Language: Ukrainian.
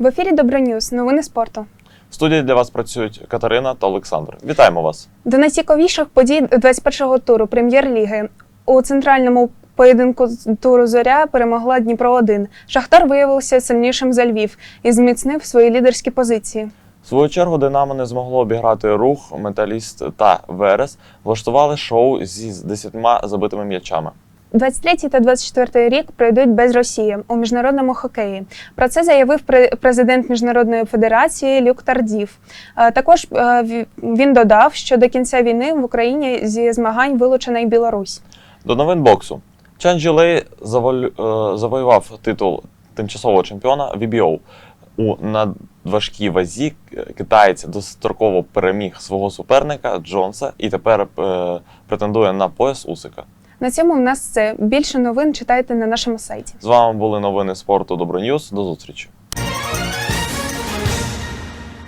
В ефірі Доброньюз. Новини спорту. В студії для вас працюють Катерина та Олександр. Вітаємо вас! До найцікавіших подій 21-го туру прем'єр-ліги у центральному поєдинку туру Зоря перемогла Дніпро 1 Шахтар виявився сильнішим за Львів і зміцнив свої лідерські позиції. В свою чергу Динамо не змогло обіграти рух, металіст та Верес. Влаштували шоу зі 10 забитими м'ячами. 23 та 24 рік пройдуть без Росії у міжнародному хокеї. Про це заявив пре- президент міжнародної федерації Люк Тардів. Е, Також е, він додав, що до кінця війни в Україні зі змагань вилучена й Білорусь. До новин боксу. Чан заволю- е, завоював титул тимчасового чемпіона VBO. У надважкій вазі китаєць достроково переміг свого суперника Джонса і тепер е, претендує на пояс Усика. На цьому в нас це більше новин читайте на нашому сайті. З вами були новини спорту Доброньюз. До зустрічі.